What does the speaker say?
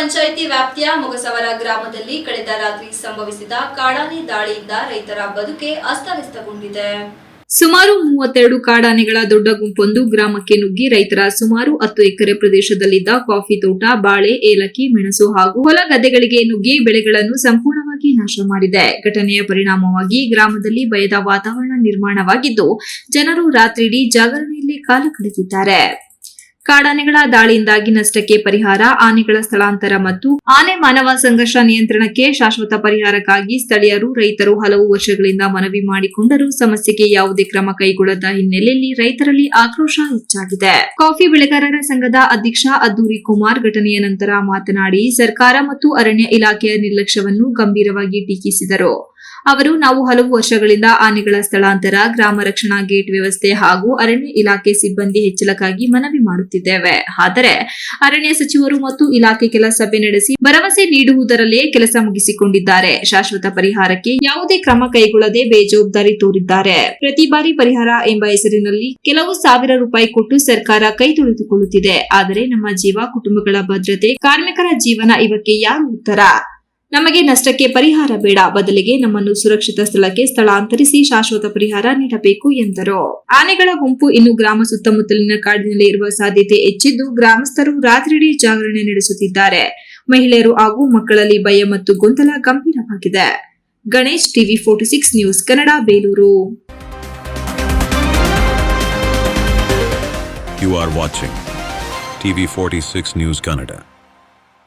ಪಂಚಾಯಿತಿ ವ್ಯಾಪ್ತಿಯ ಮೊಗಸವರ ಗ್ರಾಮದಲ್ಲಿ ಕಳೆದ ರಾತ್ರಿ ಸಂಭವಿಸಿದ ಕಾಡಾನೆ ದಾಳಿಯಿಂದ ರೈತರ ಬದುಕೆ ಅಸ್ತವ್ಯಸ್ತಗೊಂಡಿದೆ. ಸುಮಾರು ಮೂವತ್ತೆರಡು ಕಾಡಾನೆಗಳ ದೊಡ್ಡ ಗುಂಪೊಂದು ಗ್ರಾಮಕ್ಕೆ ನುಗ್ಗಿ ರೈತರ ಸುಮಾರು ಹತ್ತು ಎಕರೆ ಪ್ರದೇಶದಲ್ಲಿದ್ದ ಕಾಫಿ ತೋಟ, ಬಾಳೆ, ಏಲಕ್ಕಿ, ಮೆಣಸು ಹಾಗೂ ಹೊಲ ಗದ್ದೆಗಳಿಗೆ ನುಗ್ಗಿ ಬೆಳೆಗಳನ್ನು ಸಂಪೂರ್ಣವಾಗಿ ನಾಶ ಮಾಡಿದೆ. ಘಟನೆಯ ಪರಿಣಾಮವಾಗಿ ಗ್ರಾಮದಲ್ಲಿ ಭಯದ ವಾತಾವರಣ ನಿರ್ಮಾಣವಾಗಿದ್ದು, ಜನರು ರಾತ್ರಿಯಿಡೀ ಜಾಗರಣೆಯಲ್ಲಿ ಕಾಲ ಕಳೆದಿದ್ದಾರೆ. ಕಾಡಾನೆಗಳ ದಾಳಿಯಿಂದಾಗಿ ನಷ್ಟಕ್ಕೆ ಪರಿಹಾರ, ಆನೆಗಳ ಸ್ಥಳಾಂತರ ಮತ್ತು ಆನೆ ಮಾನವ ಸಂಘರ್ಷ ನಿಯಂತ್ರಣಕ್ಕೆ ಶಾಶ್ವತ ಪರಿಹಾರಕ್ಕಾಗಿ ಸ್ಥಳೀಯರು, ರೈತರು ಹಲವು ವರ್ಷಗಳಿಂದ ಮನವಿ ಮಾಡಿಕೊಂಡರೂ ಸಮಸ್ಯೆಗೆ ಯಾವುದೇ ಕ್ರಮ ಕೈಗೊಳ್ಳದ ಹಿನ್ನೆಲೆಯಲ್ಲಿ ರೈತರಲ್ಲಿ ಆಕ್ರೋಶ ಹೆಚ್ಚಾಗಿದೆ. ಕಾಫಿ ಬೆಳೆಗಾರರ ಸಂಘದ ಅಧ್ಯಕ್ಷ ಅದ್ದೂರಿ ಕುಮಾರ್ ಘಟನೆಯ ನಂತರ ಮಾತನಾಡಿ, ಸರ್ಕಾರ ಮತ್ತು ಅರಣ್ಯ ಇಲಾಖೆಯ ನಿರ್ಲಕ್ಷ್ಯವನ್ನು ಗಂಭೀರವಾಗಿ ಟೀಕಿಸಿದರು. ಅವರು ನಾವು ಹಲವು ವರ್ಷಗಳಿಂದ ಆನೆಗಳ ಸ್ಥಳಾಂತರ, ಗ್ರಾಮ ರಕ್ಷಣಾ ಗೇಟ್ ವ್ಯವಸ್ಥೆ ಹಾಗೂ ಅರಣ್ಯ ಇಲಾಖೆ ಸಿಬ್ಬಂದಿ ಹೆಚ್ಚಳಕ್ಕಾಗಿ ಮನವಿ ಮಾಡುತ್ತಿದ್ದೇವೆ. ಆದರೆ ಅರಣ್ಯ ಸಚಿವರು ಮತ್ತು ಇಲಾಖೆ ಕೆಲ ಸಭೆ ನಡೆಸಿ ಭರವಸೆ ನೀಡುವುದರಲ್ಲೇ ಕೆಲಸ ಮುಗಿಸಿಕೊಂಡಿದ್ದಾರೆ. ಶಾಶ್ವತ ಪರಿಹಾರಕ್ಕೆ ಯಾವುದೇ ಕ್ರಮ ಕೈಗೊಳ್ಳದೆ ಬೇಜವಾಬ್ದಾರಿ ತೋರಿದ್ದಾರೆ. ಪ್ರತಿ ಬಾರಿ ಪರಿಹಾರ ಎಂಬ ಹೆಸರಿನಲ್ಲಿ ಕೆಲವು ಸಾವಿರ ರೂಪಾಯಿ ಕೊಟ್ಟು ಸರ್ಕಾರ ಕೈ ತೊಳೆದುಕೊಳ್ಳುತ್ತಿದೆ. ಆದರೆ ನಮ್ಮ ಜೀವ, ಕುಟುಂಬಗಳ ಭದ್ರತೆ, ಕಾರ್ಮಿಕರ ಜೀವನ ಇವಕ್ಕೆ ಯಾರು ಉತ್ತರ? ನಮಗೆ ನಷ್ಟಕ್ಕೆ ಪರಿಹಾರ ಬೇಡ, ಬದಲಿಗೆ ನಮ್ಮನ್ನು ಸುರಕ್ಷಿತ ಸ್ಥಳಕ್ಕೆ ಸ್ಥಳಾಂತರಿಸಿ ಶಾಶ್ವತ ಪರಿಹಾರ ನೀಡಬೇಕು ಎಂದರು. ಆನೆಗಳ ಗುಂಪು ಇನ್ನು ಗ್ರಾಮ ಸುತ್ತಮುತ್ತಲಿನ ಕಾಡಿನಲ್ಲಿ ಇರುವ ಸಾಧ್ಯತೆ ಹೆಚ್ಚಿದ್ದು ಗ್ರಾಮಸ್ಥರು ರಾತ್ರಿಡೀ ಜಾಗರಣೆ ನಡೆಸುತ್ತಿದ್ದಾರೆ. ಮಹಿಳೆಯರು ಹಾಗೂ ಮಕ್ಕಳಲ್ಲಿ ಭಯ ಮತ್ತು ಗೊಂದಲ ಗಂಭೀರವಾಗಿದೆ. Ganesh TV forty six news Kannada, Belur. You are watching TV46 News Kannada.